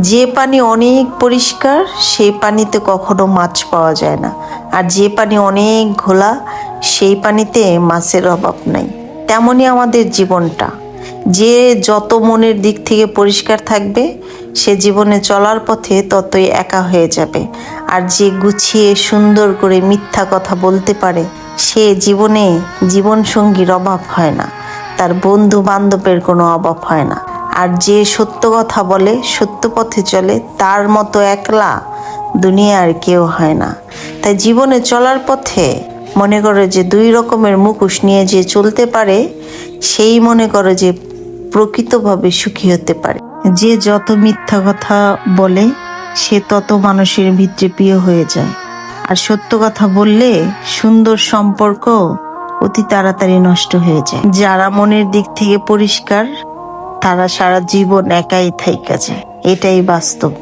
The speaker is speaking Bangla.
যে পানি অনেক পরিষ্কার, সেই পানিতে কখনো মাছ পাওয়া যায় না। আর যে পানি অনেক ঘোলা, সেই পানিতে মাছের অভাব নাই। তেমনই আমাদের জীবনটা। যে যত মনের দিক থেকে পরিষ্কার থাকবে, সে জীবনে চলার পথে ততই একা হয়ে যাবে। আর যে গুছিয়ে সুন্দর করে মিথ্যা কথা বলতে পারে, সে জীবনে জীবনসঙ্গীর অভাব হয় না। তার বন্ধু বান্ধবের কোনো অভাব হয় না। আর যে সত্য কথা বলে, সত্য পথে চলে, তার মতো একলা দুনিয়ার কেউ হয় না। তাই জীবনে চলার পথে মনে করো যে দুই রকমের মুখোশ নিয়ে যে চলতে পারে, সেই মনে করো যে প্রকৃতভাবে সুখী হতে পারে। যে যত মিথ্যা কথা বলে, সে তত মানুষের ভিতরে প্রিয় হয়ে যায়। আর সত্য কথা বললে সুন্দর সম্পর্ক অতি তাড়াতাড়ি নষ্ট হয়ে যায়। যারা মনের দিক থেকে পরিষ্কার তারা সারা জীবন একাই থাইকা যায় এটাই বাস্তব।